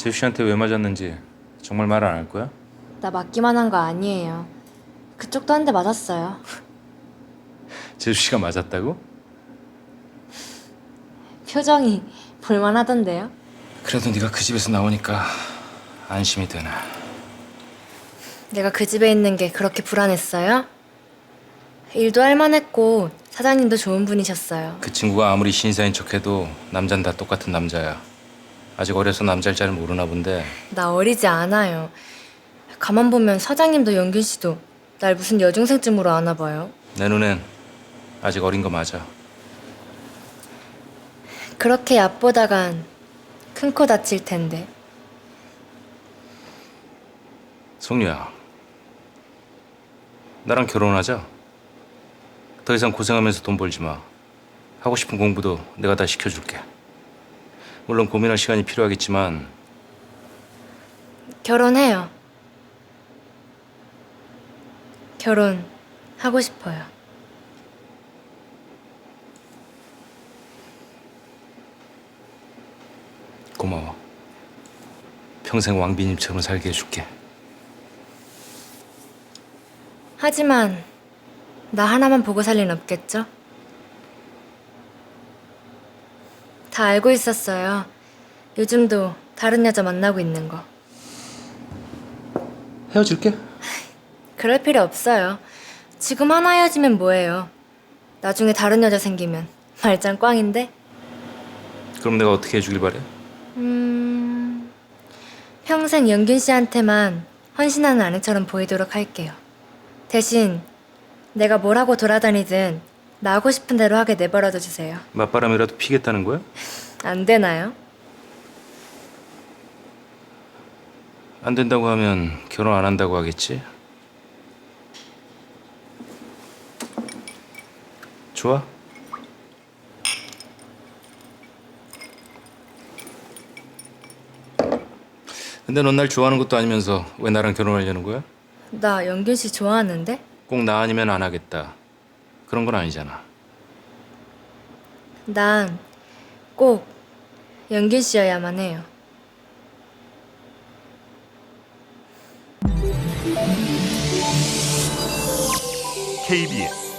재수 씨한테 왜 맞았는지 정말 말 안 할 거야? 나 맞기만 한 거 아니에요. 그쪽도 한 대 맞았어요. 재수 씨가 맞았다고? 표정이 볼만하던데요? 그래도 네가 그 집에서 나오니까 안심이 되네. 내가 그 집에 있는 게 그렇게 불안했어요? 일도 할만했고 사장님도 좋은 분이셨어요. 그 친구가 아무리 신사인 척해도 남잔 다 똑같은 남자야. 아직 어려서 남자를 잘 모르나 본데 나 어리지 않아요. 가만 보면 사장님도 영균 씨도 날 무슨 여중생쯤으로 아나 봐요. 내 눈엔 아직 어린 거 맞아. 그렇게 얕보다간 큰 코 다칠 텐데. 송유야, 나랑 결혼하자. 더 이상 고생하면서 돈 벌지 마. 하고 싶은 공부도 내가 다 시켜줄게. 물론 고민할 시간이 필요하겠지만 결혼해요. 결혼 하고 싶어요. 고마워. 평생 왕비님처럼 살게 해줄게. 하지만 나 하나만 보고 살 리는 없겠죠? 다 알고 있었어요. 요즘도 다른 여자 만나고 있는 거. 헤어질게. 그럴 필요 없어요. 지금 하나 헤어지면 뭐해요? 나중에 다른 여자 생기면 말짱 꽝인데? 그럼 내가 어떻게 해주길 바래? 음... 평생 영균 씨한테만 헌신하는 아내처럼 보이도록 할게요. 대신 내가 뭘 하고 돌아다니든 나 하고 싶은 대로 하게 내버려둬 주세요. 맞바람이라도 피겠다는 거야? 안 되나요? 안 된다고 하면 결혼 안 한다고 하겠지? 좋아. 근데 넌 날 좋아하는 것도 아니면서 왜 나랑 결혼하려는 거야? 나 영균 씨 좋아하는데? 꼭 나 아니면 안 하겠다. 그런 건 아니잖아. 난꼭 영균 씨여야만 해요. KBS